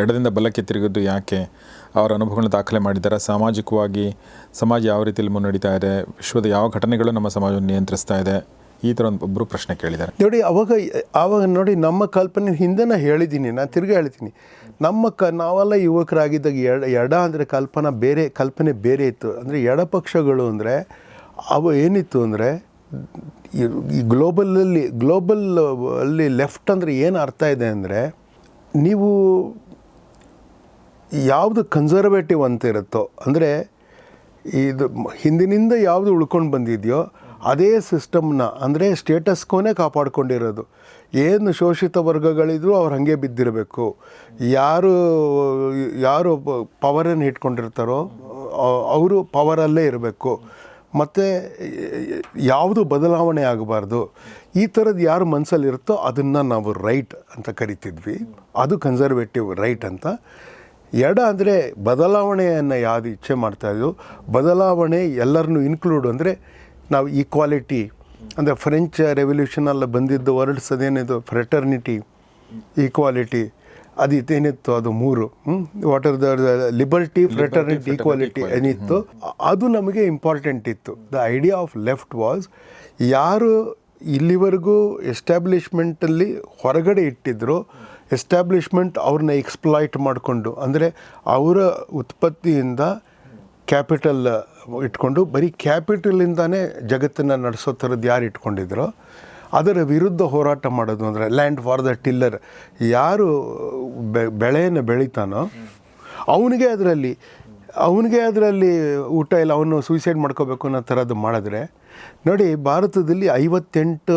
ಎಡದಿಂದ ಬಲಕ್ಕೆ ತಿರುಗಿದ್ದು ಯಾಕೆ? ಅವರ ಅನುಭವಗಳನ್ನ ದಾಖಲೆ ಮಾಡಿದ್ದಾರೆ? ಸಾಮಾಜಿಕವಾಗಿ ಸಮಾಜ ಯಾವ ರೀತಿಯಲ್ಲಿ ಮುನ್ನಡೀತಾ ಇದೆ? ವಿಶ್ವದ ಯಾವ ಘಟನೆಗಳು ನಮ್ಮ ಸಮಾಜವನ್ನು ನಿಯಂತ್ರಿಸ್ತಾ ಇದೆ? ಈ ಥರ ಒಂದು ಒಬ್ಬರು ಪ್ರಶ್ನೆ ಕೇಳಿದ್ದಾರೆ. ನೋಡಿ, ಅವಾಗ ಆವಾಗ ನೋಡಿ, ನಮ್ಮ ಕಲ್ಪನೆ ಹಿಂದೆ ನಾ ಹೇಳಿದ್ದೀನಿ, ನಾನು ತಿರ್ಗಿ ಹೇಳ್ತೀನಿ. ನಮ್ಮ ಕ, ನಾವೆಲ್ಲ ಯುವಕರಾಗಿದ್ದಾಗ ಎಡ ಎಡ ಅಂದರೆ ಕಲ್ಪನಾ ಬೇರೆ, ಕಲ್ಪನೆ ಬೇರೆ ಇತ್ತು. ಅಂದರೆ ಎಡಪಕ್ಷಗಳು ಅಂದರೆ ಅವು ಏನಿತ್ತು ಅಂದರೆ ಈ ಗ್ಲೋಬಲಲ್ಲಿ, ಗ್ಲೋಬಲ್ ಅಲ್ಲಿ ಲೆಫ್ಟ್ ಅಂದರೆ ಏನು ಅರ್ಥ ಇದೆ ಅಂದರೆ ನೀವು ಯಾವುದು ಕನ್ಸರ್ವೇಟಿವ್ ಅಂತ ಇರುತ್ತೋ ಅಂದರೆ ಇದು ಹಿಂದಿನಿಂದ ಯಾವುದು ಉಳ್ಕೊಂಡು ಬಂದಿದೆಯೋ, ಅದೇ ಸಿಸ್ಟಮ್ನ ಅಂದರೆ ಸ್ಟೇಟಸ್ಕೋನೇ ಕಾಪಾಡ್ಕೊಂಡಿರೋದು. ಏನು ಶೋಷಿತ ವರ್ಗಗಳಿದ್ರು ಅವ್ರು ಹಾಗೆ ಬಿದ್ದಿರಬೇಕು. ಯಾರು ಯಾರು ಪವರನ್ನು ಇಟ್ಕೊಂಡಿರ್ತಾರೋ ಅವರು ಪವರಲ್ಲೇ ಇರಬೇಕು. ಮತ್ತು ಯಾವುದು ಬದಲಾವಣೆ ಆಗಬಾರ್ದು. ಈ ಥರದ್ದು ಯಾರು ಮನಸ್ಸಲ್ಲಿ ಇರುತ್ತೋ ಅದನ್ನು ನಾವು ರೈಟ್ ಅಂತ ಕರಿತಿದ್ವಿ. ಅದು ಕನ್ಸರ್ವೇಟಿವ್ ರೈಟ್ ಅಂತ. ಎಡ ಅಂದರೆ ಬದಲಾವಣೆಯನ್ನು ಯಾವುದು ಇಚ್ಛೆ ಮಾಡ್ತಾಯಿದ್ವು ಬದಲಾವಣೆ ಎಲ್ಲರನ್ನು ಇನ್ಕ್ಲೂಡ್ ಅಂದರೆ ನಾವು ಈಕ್ವಾಲಿಟಿ ಅಂದರೆ ಫ್ರೆಂಚ್ ರೆವಲ್ಯೂಷನಲ್ಲಿ ಬಂದಿದ್ದು ವರ್ಡ್ಸ್ ಅದೇನಿದು ಫ್ರೆಟರ್ನಿಟಿ ಈಕ್ವಾಲಿಟಿ ಅದು ಇದೇನಿತ್ತು ಅದು ಮೂರು what are the liberty fraternity equality ಏನಿತ್ತು? ಅದು ನಮಗೆ ಇಂಪಾರ್ಟೆಂಟ್ ಇತ್ತು. The idea of left was ಯಾರು ಇಲ್ಲಿವರೆಗೂ ಎಸ್ಟಾಬ್ಲಿಷ್ಮೆಂಟಲ್ಲಿ ಹೊರಗಡೆ ಇಟ್ಟಿದ್ರು ಎಸ್ಟಾಬ್ಲಿಷ್ಮೆಂಟ್ ಅವ್ರನ್ನ ಎಕ್ಸ್ಪ್ಲಾಯ್ಟ್ ಮಾಡಿಕೊಂಡು, ಅಂದರೆ ಅವರ ಉತ್ಪತ್ತಿಯಿಂದ ಕ್ಯಾಪಿಟಲ್, ಇಟ್ಕೊಂಡು, ಬರೀ ಕ್ಯಾಪಿಟಲಿಂದಾನೇ ಜಗತ್ತನ್ನು ನಡೆಸೋ ಥರದ್ದು ಯಾರು ಇಟ್ಕೊಂಡಿದ್ರೋ, ಅದರ ವಿರುದ್ಧ ಹೋರಾಟ ಮಾಡೋದು ಅಂದರೆ ಲ್ಯಾಂಡ್ ಫಾರ್ ದ ಟಿಲ್ಲರ್. ಯಾರು ಬೆಳೆಯನ್ನು ಬೆಳಿತಾನೋ, ಅವನಿಗೆ ಅದರಲ್ಲಿ ಅವನಿಗೆ ಅದರಲ್ಲಿ ಊಟ ಇಲ್ಲ ಅವನು ಸೂಸೈಡ್ ಮಾಡ್ಕೋಬೇಕು ಅನ್ನೋ ಥರದ್ದು ಮಾಡಿದ್ರೆ, ನೋಡಿ, ಭಾರತದಲ್ಲಿ ಐವತ್ತೆಂಟು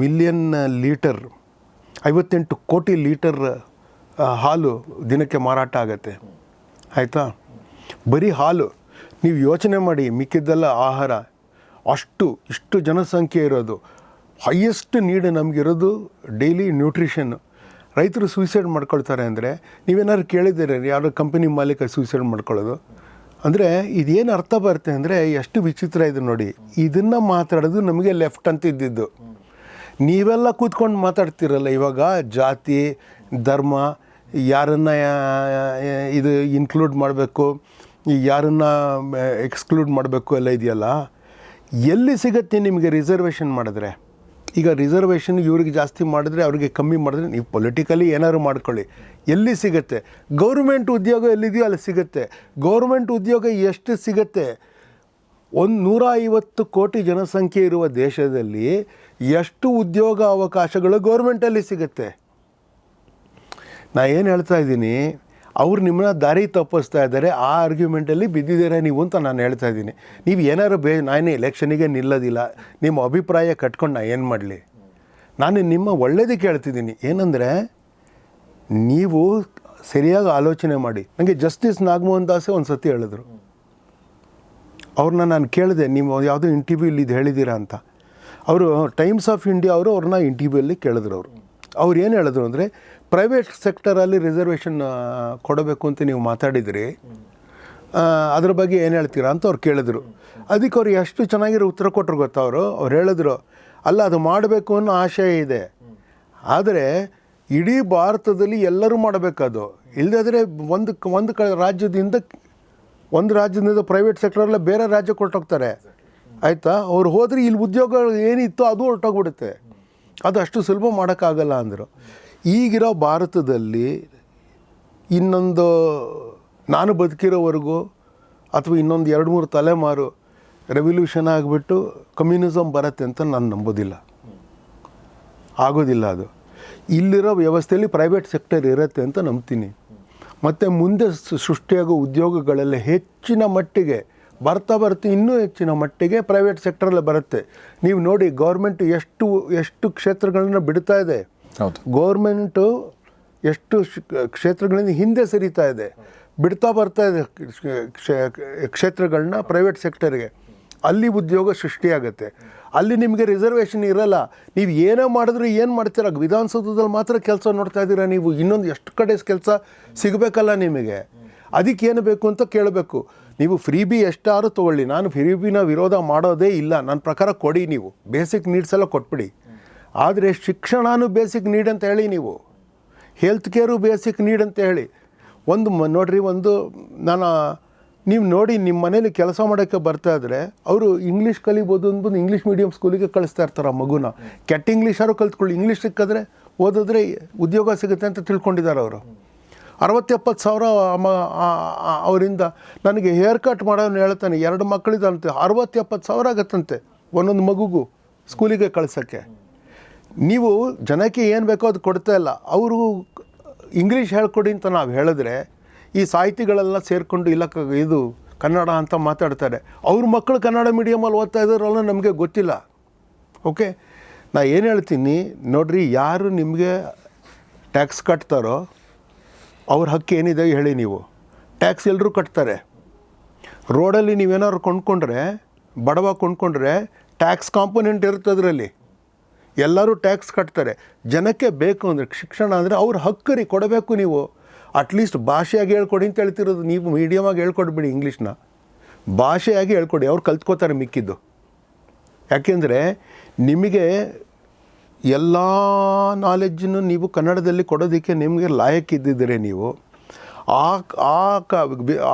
ಮಿಲಿಯನ್ ಲೀಟರ್ ಐವತ್ತೆಂಟು ಕೋಟಿ ಲೀಟರ್ ಹಾಲು ದಿನಕ್ಕೆ ಮಾರಾಟ ಆಗತ್ತೆ. ಆಯಿತಾ? ಬರೀ ಹಾಲು, ನೀವು ಯೋಚನೆ ಮಾಡಿ ಮಿಕ್ಕಿದ್ದೆಲ್ಲ ಆಹಾರ, ಅಷ್ಟು, ಇಷ್ಟು ಜನಸಂಖ್ಯೆ ಇರೋದು ಹೈಯೆಸ್ಟ್ ನೀಡ್ ನಮಗಿರೋದು ಡೈಲಿ ನ್ಯೂಟ್ರಿಷನ್ ರೈತರು ಸೂಸೈಡ್ ಮಾಡ್ಕೊಳ್ತಾರೆ ಅಂದರೆ, ನೀವೇನಾದ್ರು ಕೇಳಿದ್ದೀರ, ಯಾರೋ ಕಂಪನಿ ಮಾಲೀಕ ಸೂಸೈಡ್ ಮಾಡ್ಕೊಳ್ಳೋದು? ಅಂದರೆ ಇದೇನು ಅರ್ಥ ಬರುತ್ತೆ ಅಂದರೆ, ಎಷ್ಟು ವಿಚಿತ್ರ ಇದೆ ನೋಡಿ. ಇದನ್ನು ಮಾತಾಡೋದು ನಮಗೆ ಲೆಫ್ಟ್ ಅಂತ ಇದ್ದಿದ್ದು ನೀವೆಲ್ಲ ಕೂತ್ಕೊಂಡು ಮಾತಾಡ್ತಿರಲ್ಲ, ಇವಾಗ ಜಾತಿ, ಧರ್ಮ, ಯಾರನ್ನು ಇದು ಇನ್ಕ್ಲೂಡ್ ಮಾಡಬೇಕು ಯಾರನ್ನ ಎಕ್ಸ್ಕ್ಲೂಡ್ ಮಾಡಬೇಕು ಎಲ್ಲ ಇದೆಯಲ್ಲ, ಎಲ್ಲಿ ಸಿಗುತ್ತೆ ನಿಮಗೆ ರಿಸರ್ವೇಷನ್ ಮಾಡಿದ್ರೆ? ಈಗ ರಿಸರ್ವೇಷನ್ ಇವ್ರಿಗೆ ಜಾಸ್ತಿ ಮಾಡಿದ್ರೆ, ಅವ್ರಿಗೆ ಕಮ್ಮಿ ಮಾಡಿದ್ರೆ ನೀವು ಪೊಲಿಟಿಕಲಿ ಏನಾದ್ರು ಮಾಡ್ಕೊಳ್ಳಿ. ಎಲ್ಲಿ ಸಿಗುತ್ತೆ? ಗೌರ್ಮೆಂಟ್ ಉದ್ಯೋಗ ಎಲ್ಲಿದೆಯೋ ಅಲ್ಲಿ ಸಿಗುತ್ತೆ. ಗೌರ್ಮೆಂಟ್ ಉದ್ಯೋಗ ಎಷ್ಟು ಸಿಗುತ್ತೆ? ಒಂದು ನೂರ ಐವತ್ತು ಕೋಟಿ ಜನಸಂಖ್ಯೆ ಇರುವ ದೇಶದಲ್ಲಿ ಎಷ್ಟು ಉದ್ಯೋಗ ಅವಕಾಶಗಳು ಗೌರ್ಮೆಂಟಲ್ಲಿ ಸಿಗುತ್ತೆ? ನಾನು ಏನು ಹೇಳ್ತಾ ಇದ್ದೀನಿ, ಅವ್ರು ನಿಮ್ಮನ್ನ ದಾರಿ ತಪ್ಪಿಸ್ತಾ ಇದ್ದಾರೆ, ಆ ಆರ್ಗ್ಯುಮೆಂಟಲ್ಲಿ ಬಿದ್ದಿದ್ದೀರಾ ನೀವು ಅಂತ ನಾನು ಹೇಳ್ತಾ ಇದ್ದೀನಿ. ನೀವು ಏನಾದ್ರು ಬೇ, ನಾನೇ ಎಲೆಕ್ಷನಿಗೆ ನಿಲ್ಲೋದಿಲ್ಲ, ನಿಮ್ಮ ಅಭಿಪ್ರಾಯ ಕಟ್ಕೊಂಡು ನಾನು ಏನು ಮಾಡಲಿ? ನಾನು ನಿಮ್ಮ ಒಳ್ಳೇದಕ್ಕೆ ಕೇಳ್ತಿದ್ದೀನಿ. ಏನಂದರೆ, ನೀವು ಸರಿಯಾಗಿ ಆಲೋಚನೆ ಮಾಡಿ. ನನಗೆ ಜಸ್ಟಿಸ್ ನಾಗಮೋಹನ್ ದಾಸೆ ಒಂದು ಸತಿ ಹೇಳಿದ್ರು. ಅವ್ರನ್ನ ನಾನು ಕೇಳಿದೆ, ನೀವು ಯಾವುದೋ ಇಂಟರ್ವ್ಯೂಲಿ ಇದು ಹೇಳಿದ್ದೀರಾ ಅಂತ. ಅವರು ಟೈಮ್ಸ್ ಆಫ್ ಇಂಡಿಯಾ ಅವರು ಅವ್ರನ್ನ ಇಂಟರ್ವ್ಯೂಲ್ಲಿ ಕೇಳಿದ್ರು ಅವರು. ಅವ್ರು ಏನು ಹೇಳಿದ್ರು ಅಂದರೆ ಪ್ರೈವೇಟ್ ಸೆಕ್ಟರಲ್ಲಿ ರಿಸರ್ವೇಷನ್ ಕೊಡಬೇಕು ಅಂತ ನೀವು ಮಾತಾಡಿದ್ರಿ ಅದ್ರ ಬಗ್ಗೆ ಏನು ಹೇಳ್ತೀರಾ? ಅಂತ ಅವ್ರು ಕೇಳಿದ್ರು. ಅದಕ್ಕೆ ಅವ್ರು ಎಷ್ಟು ಚೆನ್ನಾಗಿರೋ ಉತ್ತರ ಕೊಟ್ಟರು ಗೊತ್ತಾ ಅವರು? ಅವ್ರು ಹೇಳಿದ್ರು, ಅಲ್ಲ, ಅದು ಮಾಡಬೇಕು ಅನ್ನೋ ಆಶಯ ಇದೆ. ಆದರೆ, ಇಡೀ ಭಾರತದಲ್ಲಿ ಎಲ್ಲರೂ ಮಾಡಬೇಕದು. ಇಲ್ಲದಾದರೆ ಒಂದು ಒಂದು ಕ ರಾಜ್ಯದಿಂದ ಒಂದು ರಾಜ್ಯದಿಂದ ಪ್ರೈವೇಟ್ ಸೆಕ್ಟರಲ್ಲೇ ಬೇರೆ ರಾಜ್ಯಕ್ಕೆ ಹೊರಟೋಗ್ತಾರೆ. ಆಯಿತಾ? ಅವ್ರು ಹೋದರೆ ಇಲ್ಲಿ ಉದ್ಯೋಗ ಏನಿತ್ತು ಅದು ಹೊರಟೋಗ್ಬಿಡುತ್ತೆ. ಅದು ಅಷ್ಟು ಸುಲಭ ಮಾಡೋಕ್ಕಾಗಲ್ಲ ಅಂದರು. ಈಗಿರೋ ಭಾರತದಲ್ಲಿ ಇನ್ನೊಂದು ನಾನು ಬದುಕಿರೋವರೆಗೂ ಅಥವಾ ಇನ್ನೊಂದು ಎರಡು ಮೂರು ತಲೆಮಾರು ರೆವಲ್ಯೂಷನ್ ಆಗಿಬಿಟ್ಟು ಕಮ್ಯುನಿಸಮ್ ಬರುತ್ತೆ ಅಂತ ನಾನು ನಂಬೋದಿಲ್ಲ. ಆಗೋದಿಲ್ಲ ಅದು. ಇಲ್ಲಿರೋ ವ್ಯವಸ್ಥೆಯಲ್ಲಿ ಪ್ರೈವೇಟ್ ಸೆಕ್ಟರ್ ಇರುತ್ತೆ ಅಂತ ನಂಬ್ತೀನಿ. ಮತ್ತು ಮುಂದೆ ಸೃ- ಸೃಷ್ಟಿಯಾಗೋ ಉದ್ಯೋಗಗಳೆಲ್ಲ ಹೆಚ್ಚಿನ ಮಟ್ಟಿಗೆ ಬರ್ತಾ ಬರ್ತಾ ಇನ್ನೂ ಹೆಚ್ಚಿನ ಮಟ್ಟಿಗೆ ಪ್ರೈವೇಟ್ ಸೆಕ್ಟರಲ್ಲೇ ಬರುತ್ತೆ. ನೀವು ನೋಡಿ ಗೌರ್ಮೆಂಟ್ ಎಷ್ಟು ಎಷ್ಟು ಕ್ಷೇತ್ರಗಳನ್ನು ಬಿಡ್ತಾ ಇದೆ. ಹೌದು. ಗೌರ್ಮೆಂಟು ಎಷ್ಟು ಕ್ಷೇತ್ರಗಳಿಂದ ಹಿಂದೆ ಸರಿತಾ ಇದೆ. ಬಿಡ್ತಾ ಬರ್ತಾ ಇದೆ ಕ್ಷೇ- ಕ್ಷೇತ್ರಗಳನ್ನ ಪ್ರೈವೇಟ್ ಸೆಕ್ಟರ್ಗೆ ಅಲ್ಲಿ ಉದ್ಯೋಗ ಸೃಷ್ಟಿಯಾಗುತ್ತೆ. ಅಲ್ಲಿ ನಿಮಗೆ ರಿಸರ್ವೇಷನ್ ಇರಲ್ಲ. ನೀವು ಏನೇ ಮಾಡಿದ್ರು ಏನು ಮಾಡ್ತೀರ? ವಿಧಾನಸೌಧದಲ್ಲಿ ಮಾತ್ರ ಕೆಲಸ ನೋಡ್ತಾ ಇದ್ದೀರಾ ನೀವು? ಇನ್ನೊಂದು ಎಷ್ಟು ಕಡೆ ಕೆಲಸ ಸಿಗಬೇಕಲ್ಲ ನಿಮಗೆ? ಅದಕ್ಕೆ ಏನು ಬೇಕು ಅಂತ ಕೇಳಬೇಕು. ನೀವು ಫ್ರೀ ಬಿ ಎಷ್ಟಾರು ತೊಗೊಳ್ಳಿ. ನಾನು ಫ್ರೀ ಬಿನ ವಿರೋಧ ಮಾಡೋದೇ ಇಲ್ಲ. ನನ್ನ ಪ್ರಕಾರ ಕೊಡಿ ನೀವು. ಬೇಸಿಕ್ ನೀಡ್ಸ್ ಎಲ್ಲ ಕೊಟ್ಬಿಡಿ. ಆದರೆ ಶಿಕ್ಷಣನೂ ಬೇಸಿಕ್ ನೀಡ್ ಅಂತ ಹೇಳಿ ನೀವು. ಹೆಲ್ತ್ ಕೇರು ಬೇಸಿಕ್ ನೀಡ್ ಅಂತ ಹೇಳಿ. ಒಂದು ಮ ನೋಡ್ರಿ, ಒಂದು, ನಾನು ನೀವು ನೋಡಿ ನಿಮ್ಮ ಮನೇಲಿ ಕೆಲಸ ಮಾಡೋಕ್ಕೆ ಬರ್ತಾ ಇದ್ರೆ ಅವರು ಇಂಗ್ಲೀಷ್ ಕಲಿಬೋದು ಅಂದ್ಬಿಟ್ಟು ಇಂಗ್ಲೀಷ್ ಮೀಡಿಯಂ ಸ್ಕೂಲಿಗೆ ಕಳಿಸ್ತಾ ಇರ್ತಾರೆ ಆ ಮಗುನ. ಕೆಟ್ಟ ಇಂಗ್ಲೀಷಾರು ಕಲ್ತ್ಕೊಳ್ಳಿ. ಇಂಗ್ಲೀಷ್ ಸಿಕ್ಕಿದ್ರೆ ಓದಿದ್ರೆ ಉದ್ಯೋಗ ಸಿಗುತ್ತೆ ಅಂತ ತಿಳ್ಕೊಂಡಿದ್ದಾರೆ ಅವರು. ಅರವತ್ತೆಪ್ಪತ್ತು ಸಾವಿರ ಅವರಿಂದ ನನಗೆ ಹೇರ್ ಕಟ್ ಮಾಡೋನು ಹೇಳ್ತಾನೆ, ಎರಡು ಮಕ್ಕಳಿದಂತೆ ಅರವತ್ತೆಪ್ಪತ್ತು ಸಾವಿರ ಆಗತ್ತಂತೆ ಒಂದೊಂದು ಮಗುಗೂ ಸ್ಕೂಲಿಗೆ ಕಳ್ಸೋಕ್ಕೆ. ನೀವು ಜನಕ್ಕೆ ಏನು ಬೇಕೋ ಅದು ಕೊಡ್ತಾ ಇಲ್ಲ. ಅವರು ಇಂಗ್ಲೀಷ್ ಹೇಳ್ಕೊಡಿ ಅಂತ ನಾವು ಹೇಳಿದ್ರೆ ಈ ಸಾಹಿತಿಗಳೆಲ್ಲ ಸೇರಿಕೊಂಡು ಇಲ್ಲ ಇದು ಕನ್ನಡ ಅಂತ ಮಾತಾಡ್ತಾರೆ. ಅವ್ರ ಮಕ್ಕಳು ಕನ್ನಡ ಮೀಡಿಯಮಲ್ಲಿ ಓದ್ತಾ ಇದ್ದಾರಲ್ಲ ನಮಗೆ ಗೊತ್ತಿಲ್ಲ. ಓಕೆ ನಾ ಏನು ಹೇಳ್ತೀನಿ, ನೋಡ್ರಿ ಯಾರು ನಿಮಗೆ ಟ್ಯಾಕ್ಸ್ ಕಟ್ತಾರೋ ಅವ್ರ ಹಕ್ಕು ಏನಿದೆ ಹೇಳಿ ನೀವು. ಟ್ಯಾಕ್ಸ್ ಎಲ್ಲರೂ ಕಟ್ತಾರೆ. ರೋಡಲ್ಲಿ ನೀವೇನಾದ್ರು ಕೊಂಡ್ಕೊಂಡ್ರೆ, ಬಡವ ಕೊಂಡ್ಕೊಂಡ್ರೆ ಟ್ಯಾಕ್ಸ್ ಕಾಂಪೊನೆಂಟ್ ಇರುತ್ತೆ ಅದರಲ್ಲಿ. ಎಲ್ಲರೂ ಟ್ಯಾಕ್ಸ್ ಕಟ್ತಾರೆ. ಜನಕ್ಕೆ ಬೇಕು ಅಂದರೆ, ಶಿಕ್ಷಣ ಅಂದರೆ ಅವ್ರ ಹಕ್ಕು ಕೊಡಬೇಕು ನೀವು. ಅಟ್ಲೀಸ್ಟ್ ಭಾಷೆಯಾಗಿ ಹೇಳ್ಕೊಡಿ ಅಂತ ಹೇಳ್ತಿರೋದು. ನೀವು ಮೀಡಿಯಮಾಗಿ ಹೇಳ್ಕೊಡ್ಬೇಡಿ ಇಂಗ್ಲೀಷ್ನ ಭಾಷೆಯಾಗಿ ಹೇಳ್ಕೊಡಿ. ಅವ್ರು ಕಲ್ತ್ಕೋತಾರೆ ಮಿಕ್ಕಿದ್ದು. ಯಾಕೆಂದರೆ ನಿಮಗೆ ಎಲ್ಲ ನಾಲೆಡ್ಜನ್ನು ನೀವು ಕನ್ನಡದಲ್ಲಿ ಕೊಡೋದಕ್ಕೆ ನಿಮಗೆ ಲಾಯಕ್ಕಿದ್ದಿದ್ದೀರಿ ನೀವು, ಆ ಆ ಕ,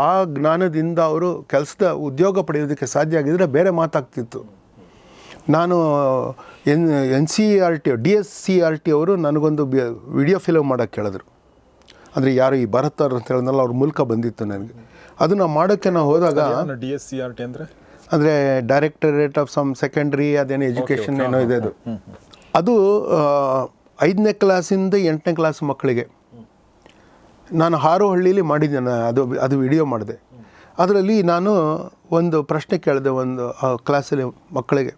ಆ ಜ್ಞಾನದಿಂದ ಅವರು ಕೆಲಸದ ಉದ್ಯೋಗ ಪಡೆಯೋದಕ್ಕೆ ಸಾಧ್ಯ ಆಗಿದ್ದರೆ ಬೇರೆ ಮಾತಾಗ್ತಿತ್ತು. ನಾನು N N C R T D S C R T ಅವರು ನನಗೊಂದು ವಿಡಿಯೋ ಫಿಲಮ್ ಮಾಡೋಕ್ಕೆ ಕೇಳಿದ್ರು. ಅಂದರೆ ಯಾರು ಈ ಭರತರ್ ಅಂತ ಹೇಳಿದ್ನಲ್ಲ ಅವ್ರ ಮೂಲಕ ಬಂದಿತ್ತು ನನಗೆ. ಅದನ್ನು ಮಾಡೋಕ್ಕೆ ನಾವು ಹೋದಾಗ D S C R T ಅಂದರೆ? ಅಂದರೆ ಡೈರೆಕ್ಟರೇಟ್ ಆಫ್ ಸಮ್ ಸೆಕೆಂಡ್ರಿ ಅದೇನೋ ಎಜುಕೇಷನ್ ಏನೋ ಇದೆ ಅದು. ಅದು ಐದನೇ ಕ್ಲಾಸಿಂದ ಎಂಟನೇ ಕ್ಲಾಸ್ ಮಕ್ಕಳಿಗೆ. ನಾನು ಹಾರೋಹಳ್ಳಿಲಿ ಮಾಡಿದ್ದೆ ನಾನು ಅದು ಅದು ವಿಡಿಯೋ ಮಾಡಿದೆ. ಅದರಲ್ಲಿ ನಾನು ಒಂದು ಪ್ರಶ್ನೆ ಕೇಳಿದೆ ಒಂದು ಕ್ಲಾಸಲ್ಲಿ ಮಕ್ಕಳಿಗೆ.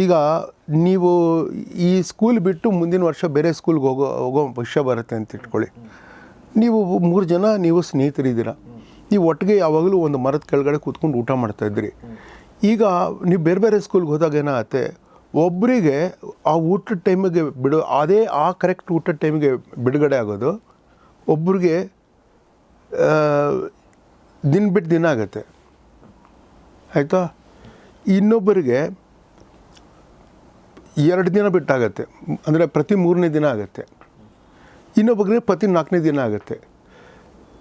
ಈಗ ನೀವು ಈ ಸ್ಕೂಲ್ ಬಿಟ್ಟು ಮುಂದಿನ ವರ್ಷ ಬೇರೆ ಸ್ಕೂಲ್ಗೆ ಹೋಗೋ ಹೋಗೋ ಭವಿಷ್ಯ ಬರುತ್ತೆ ಅಂತ ಇಟ್ಕೊಳ್ಳಿ. ನೀವು ಮೂರು ಜನ ನೀವು ಸ್ನೇಹಿತರಿದ್ದೀರ. ನೀವು ಒಟ್ಟಿಗೆ ಯಾವಾಗಲೂ ಒಂದು ಮರದ ಕೆಳಗಡೆ ಕೂತ್ಕೊಂಡು ಊಟ ಮಾಡ್ತಾಯಿದ್ರಿ ಈಗ ನೀವು ಬೇರೆ ಬೇರೆ ಸ್ಕೂಲ್ಗೆ ಹೋದಾಗ ಏನಾಗುತ್ತೆ? ಒಬ್ಬರಿಗೆ ಆ ಊಟದ ಟೈಮಿಗೆ ಬಿಡು, ಅದೇ ಆ ಕರೆಕ್ಟ್ ಊಟದ ಟೈಮಿಗೆ ಬಿಡುಗಡೆ ಆಗೋದು. ಒಬ್ರಿಗೆ ದಿನ ಬಿಟ್ಟು ದಿನ ಆಗುತ್ತೆ. ಆಯಿತಾ? ಇನ್ನೊಬ್ಬರಿಗೆ ಎರಡು ದಿನ ಬಿಟ್ಟಾಗತ್ತೆ. ಅಂದರೆ ಪ್ರತಿ ಮೂರನೇ ದಿನ ಆಗುತ್ತೆ. ಇನ್ನೊಬ್ಬರಿಗೆ ಪ್ರತಿ ನಾಲ್ಕನೇ ದಿನ ಆಗುತ್ತೆ.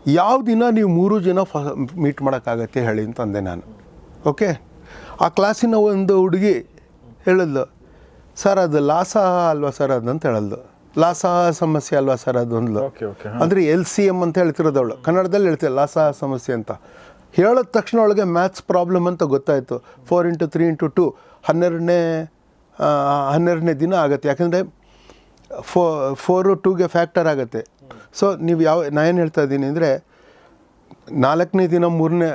ಯಾವ ದಿನ ನೀವು ಮೂರು ಜನ ಫ ಮೀಟ್ ಮಾಡೋಕ್ಕಾಗತ್ತೆ ಹೇಳಿ ಅಂತ ಅಂದೆ ನಾನು. ಓಕೆ ಆ ಕ್ಲಾಸಿನ ಒಂದು ಹುಡುಗಿ ಹೇಳಿದ್ಲು ಸರ್ ಅದು ಲಾಸ ಅಲ್ವಾ ಸರ್ ಅದು? ಅಂತ ಹೇಳಿದ್ಲು. ಲಾಸ ಸಮಸ್ಯೆ ಅಲ್ವಾ ಸರ್ ಅದು? ಓಕೆ ಅಂದರೆ ಎಲ್ ಸಿ ಎಂ ಅಂತ ಹೇಳ್ತಿರೋದು ಅವಳು. ಕನ್ನಡದಲ್ಲಿ ಹೇಳ್ತೀವಿ ಲಾಸ ಸಮಸ್ಯೆ ಅಂತ. ಹೇಳಿದ ತಕ್ಷಣ ಒಳಗೆ ಮ್ಯಾಥ್ಸ್ ಪ್ರಾಬ್ಲಮ್ ಅಂತ ಗೊತ್ತಾಯಿತು. Four into three into two ಹನ್ನೆರಡನೇ ಹನ್ನೆರಡನೇ ದಿನ ಆಗುತ್ತೆ. ಯಾಕಂದರೆ ಫೋ ಫೋರು ಟೂಗೆ ಫ್ಯಾಕ್ಟರ್ ಆಗುತ್ತೆ. ಸೊ ನೀವು ಯಾವ ನಾ ಏನು ಹೇಳ್ತಾ ಇದ್ದೀನಿ ಅಂದರೆ ನಾಲ್ಕನೇ ದಿನ ಮೂರನೇ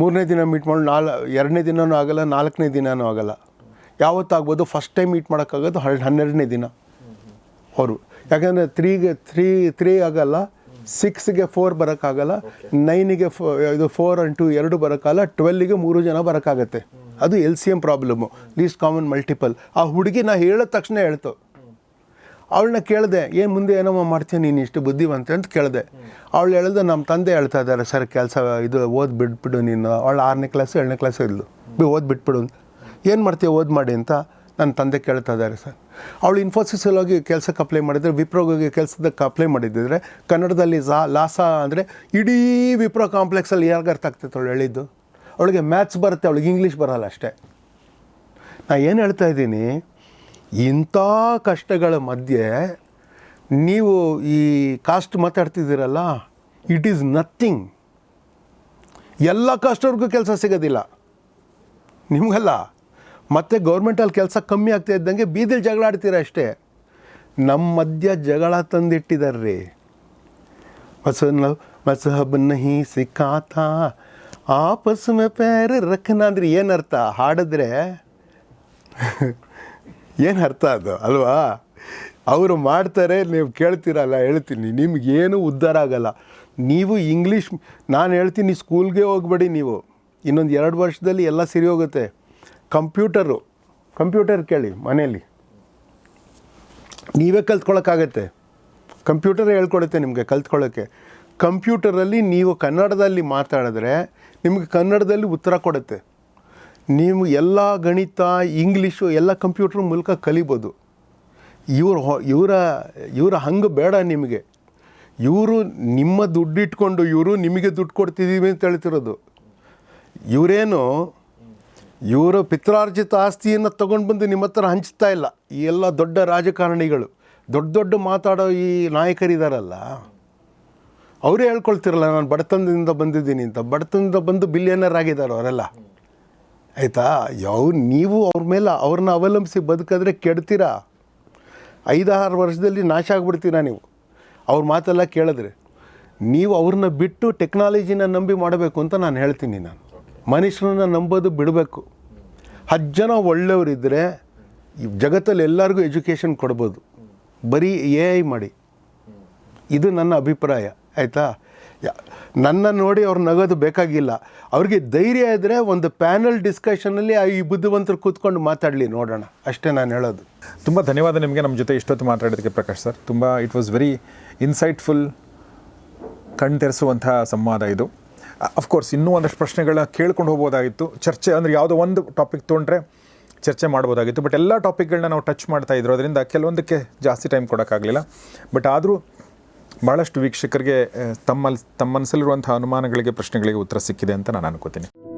ಮೂರನೇ ದಿನ ಮೀಟ್ ಮಾಡಿ ನಾಲ್ ಎರಡನೇ ದಿನವೂ ಆಗಲ್ಲ ನಾಲ್ಕನೇ ದಿನವೂ ಆಗಲ್ಲ. ಯಾವತ್ತಾಗ್ಬೋದು ಫಸ್ಟ್ ಟೈಮ್ ಮೀಟ್ ಮಾಡೋಕ್ಕಾಗೋದು ಹಳ್ ಹನ್ನೆರಡನೇ ದಿನ ಅವರು ಯಾಕಂದರೆ ತ್ರೀಗೆ ತ್ರೀ ತ್ರೀ ಆಗಲ್ಲ ಸಿಕ್ಸ್ಗೆ ಫೋರ್ ಬರೋಕ್ಕಾಗಲ್ಲ ನೈನಿಗೆ ಫೋ ಇದು ಫೋರ್ ಅಂಟು ಎರಡು ಬರೋಕ್ಕಾಗಲ್ಲ ಟ್ವೆಲ್ಗೆ ಮೂರು ಜನ ಬರೋಕ್ಕಾಗತ್ತೆ. ಅದು L C M problem least common multiple ಆ ಹುಡುಗಿ ನಾ ಹೇಳಿದ ತಕ್ಷಣ ಹೇಳ್ತು. ಅವಳನ್ನ ಕೇಳಿದೆ, ಏನು ಮುಂದೆ ಏನಮ್ಮ ಮಾಡ್ತೀನಿ ನೀನು ಇಷ್ಟು ಬುದ್ಧಿವಂತೆ? ಅಂತ ಕೇಳಿದೆ. ಅವಳು ಹೇಳಿದೆ ನಮ್ಮ ತಂದೆ ಹೇಳ್ತಾ ಇದ್ದಾರೆ, ಸರ್, ಕೆಲಸ ಇದು ಓದ್ ಬಿಟ್ಬಿಡು ನೀನು. ಅವಳು ಆರನೇ ಕ್ಲಾಸು ಏಳನೇ ಕ್ಲಾಸು ಇದ್ಲು. ಬಿ, ಓದ್ ಬಿಟ್ಬಿಡು ಅಂತ. ಏನು ಮಾಡ್ತೀಯ, ಓದ್ ಮಾಡಿ ಅಂತ ನನ್ನ ತಂದೆ ಕೇಳ್ತಾ ಇದ್ದಾರೆ, ಸರ್. ಅವಳು ಇನ್ಫೋಸಿಸಲ್ಲಿ ಹೋಗಿ ಕೆಲಸಕ್ಕೆ ಅಪ್ಲೈ ಮಾಡಿದರೆ ವಿಪ್ರೋಗೆ ಕೆಲಸದಕ್ಕೆ ಅಪ್ಲೈ ಮಾಡಿದ್ದಿದ್ರೆ ಕನ್ನಡದಲ್ಲಿ ಝಾ ಲಾಸ ಅಂದರೆ ಇಡೀ ವಿಪ್ರೋ ಕಾಂಪ್ಲೆಕ್ಸಲ್ಲಿ ಯಾರಿಗರ್ಥ ಆಗ್ತೈತೆ ಅವಳು ಹೇಳಿದ್ದು? ಅವಳಿಗೆ ಮ್ಯಾಥ್ಸ್ ಬರುತ್ತೆ, ಅವಳಿಗೆ ಇಂಗ್ಲೀಷ್ ಬರಲ್ಲ ಅಷ್ಟೇ. ನಾ ಏನು ಹೇಳ್ತಾ ಇದ್ದೀನಿ, ಇಂಥ ಕಷ್ಟಗಳ ಮಧ್ಯೆ ನೀವು ಈ ಕಾಸ್ಟ್ ಮಾತಾಡ್ತಿದ್ದೀರಲ್ಲ ಇಟ್ ಈಸ್ ನಥಿಂಗ್ ಎಲ್ಲ ಕಾಸ್ಟವ್ರಿಗೂ ಕೆಲಸ ಸಿಗೋದಿಲ್ಲ. ನಿಮಗಲ್ಲ. ಮತ್ತು ಗೌರ್ಮೆಂಟಲ್ಲಿ ಕೆಲಸ ಕಮ್ಮಿ ಆಗ್ತಾ ಇದ್ದಂಗೆ ಬೀದಿಲಿ ಜಗಳ ಆಡ್ತೀರ ಅಷ್ಟೇ. ನಮ್ಮ ಮಧ್ಯ ಜಗಳ ತಂದಿಟ್ಟಿದ್ದಾರೆ ರೀ ಮಸನ ಮಸಹಬ್ ನಹಿ ಸಿಕ್ಕಾತ ಆಪಸ್ ಮೇ ಪ್ಯಾರ ರಖನ ಅಂದ್ರೆ ಏನರ್ಥ ಹಾಡಿದ್ರೆ ಏನು ಅರ್ಥ ಅದು? ಅಲ್ವಾ? ಅವರು ಮಾಡ್ತಾರೆ, ನೀವು ಕೇಳ್ತೀರಲ್ಲ, ಹೇಳ್ತೀನಿ. ನಿಮಗೇನು ಉದ್ಧಾರ ಆಗಲ್ಲ. ನೀವು ಇಂಗ್ಲೀಷ್ ನಾನು ಹೇಳ್ತೀನಿ ಸ್ಕೂಲ್ಗೆ ಹೋಗ್ಬೇಡಿ ನೀವು. ಇನ್ನೊಂದು ಎರಡು ವರ್ಷದಲ್ಲಿ ಎಲ್ಲ ಸರಿ ಹೋಗುತ್ತೆ. ಕಂಪ್ಯೂಟರು, ಕಂಪ್ಯೂಟರ್ ಕೇಳಿ ಮನೆಯಲ್ಲಿ. ನೀವೇ ಕಲ್ತ್ಕೊಳ್ಳೋಕ್ಕಾಗತ್ತೆ ಕಂಪ್ಯೂಟರ್ ಹೇಳ್ಕೊಡುತ್ತೆ ನಿಮಗೆ ಕಲ್ತ್ಕೊಳ್ಳೋಕ್ಕೆ ಕಂಪ್ಯೂಟರಲ್ಲಿ ನೀವು ಕನ್ನಡದಲ್ಲಿ ಮಾತಾಡಿದ್ರೆ ನಿಮಗೆ ಕನ್ನಡದಲ್ಲಿ ಉತ್ತರ ಕೊಡುತ್ತೆ. ನೀವು ಎಲ್ಲ ಗಣಿತ ಇಂಗ್ಲೀಷು ಎಲ್ಲ ಕಂಪ್ಯೂಟ್ರ್ ಮೂಲಕ ಕಲಿಬೋದು. ಇವರು ಇವರ ಇವರ ಹಂಗೆ ಬೇಡ ನಿಮಗೆ. ಇವರು ನಿಮ್ಮ ದುಡ್ಡು ಇಟ್ಕೊಂಡು ಇವರು ನಿಮಗೆ ದುಡ್ಡು ಕೊಡ್ತಿದ್ದೀವಿ ಅಂತ ಹೇಳ್ತಿರೋದು. ಇವರೇನು, ಇವರು ಪಿತ್ರಾರ್ಜಿತ ಆಸ್ತಿಯನ್ನು ತೊಗೊಂಡು ಬಂದು ನಿಮ್ಮ ಹತ್ರ ಹಂಚ್ತಾ ಇಲ್ಲ. ಈ ಎಲ್ಲ ದೊಡ್ಡ ರಾಜಕಾರಣಿಗಳು. ದೊಡ್ಡ ದೊಡ್ಡ ಮಾತಾಡೋ ಈ ನಾಯಕರಿದಾರಲ್ಲ. ಅವರೇ ಹೇಳ್ಕೊಳ್ತಿರಲ್ಲ, ನಾನು ಬಡತನದಿಂದ ಬಂದಿದ್ದೀನಿ ಅಂತ. ಬಡತನದಿಂದ ಬಂದು ಬಿಲಿಯನರ್ ಆಗಿದ್ದಾರೆ ಅವರೆಲ್ಲ. ಆಯಿತಾ? ಯಾವ, ನೀವು ಅವ್ರ ಮೇಲೆ ಅವ್ರನ್ನ ಅವಲಂಬಿಸಿ ಬದುಕಿದ್ರೆ ಕೆಡ್ತೀರಾ? ಐದಾರು ವರ್ಷದಲ್ಲಿ ನಾಶ ಆಗ್ಬಿಡ್ತೀರಾ ನೀವು? ಅವ್ರ ಮಾತೆಲ್ಲ ಕೇಳಿದ್ರೆ, ನೀವು ಅವ್ರನ್ನ ಬಿಟ್ಟು ಟೆಕ್ನಾಲಜಿನ ನಂಬಿ ಮಾಡಬೇಕು ಅಂತ ನಾನು ಹೇಳ್ತೀನಿ ನಾನು. ಮನುಷ್ಯರನ್ನ ನಂಬೋದು ಬಿಡಬೇಕು. ಹತ್ತು ಜನ ಒಳ್ಳೆಯವರಿದ್ದರೆ ಜಗತ್ತಲ್ಲಿ ಎಲ್ಲರಿಗೂ ಎಜುಕೇಷನ್ ಕೊಡ್ಬೋದು. ಬರೀ ಎ ಐ ಮಾಡಿ. ಇದು ನನ್ನ ಅಭಿಪ್ರಾಯ. ಆಯಿತಾ? ನನ್ನ ನೋಡಿ ಅವ್ರು ನಗೋದು ಬೇಕಾಗಿಲ್ಲ. ಅವ್ರಿಗೆ ಧೈರ್ಯ ಇದ್ದರೆ ಒಂದು ಪ್ಯಾನಲ್ ಡಿಸ್ಕಷನಲ್ಲಿ ಈ ಬುದ್ಧಿವಂತರು ಕೂತ್ಕೊಂಡು ಮಾತಾಡಲಿ, ನೋಡೋಣ. ಅಷ್ಟೇ ನಾನು ಹೇಳೋದು. ತುಂಬ ಧನ್ಯವಾದ ನಿಮಗೆ ನಮ್ಮ ಜೊತೆ ಇಷ್ಟೊತ್ತು ಮಾತಾಡೋದಕ್ಕೆ ಪ್ರಕಾಶ್ ಸರ್. ತುಂಬ ಇಟ್ ವಾಸ್ ವೆರಿ ಇನ್ಸೈಟ್ಫುಲ್ ಕಣ್ ತೆರೆಸುವಂಥ ಸಂವಾದ ಇದು. ಅಫ್ಕೋರ್ಸ್ ಇನ್ನೂ ಒಂದಷ್ಟು ಪ್ರಶ್ನೆಗಳ ಕೇಳ್ಕೊಂಡು ಹೋಗ್ಬೋದಾಗಿತ್ತು. ಚರ್ಚೆ ಅಂದರೆ ಯಾವುದೋ ಒಂದು ಟಾಪಿಕ್ ತೊಗೊಂಡ್ರೆ ಚರ್ಚೆ ಮಾಡ್ಬೋದಾಗಿತ್ತು. ಬಟ್ ಎಲ್ಲ ಟಾಪಿಕ್ಗಳನ್ನ ನಾವು ಟಚ್ ಮಾಡ್ತಾ ಇದ್ರು. ಅದರಿಂದ ಕೆಲವೊಂದಕ್ಕೆ ಜಾಸ್ತಿ ಟೈಮ್ ಕೊಡೋಕ್ಕಾಗಲಿಲ್ಲ. ಬಟ್ ಆದರೂ ಭಾಳಷ್ಟು ವೀಕ್ಷಕರಿಗೆ ತಮ್ಮಲ್ಲಿ ತಮ್ಮ ಮನಸ್ಸಲ್ಲಿರುವಂಥ ಅನುಮಾನಗಳಿಗೆ ಪ್ರಶ್ನೆಗಳಿಗೆ ಉತ್ತರ ಸಿಕ್ಕಿದೆ ಅಂತ ನಾನು ಅನ್ಕೋತೀನಿ.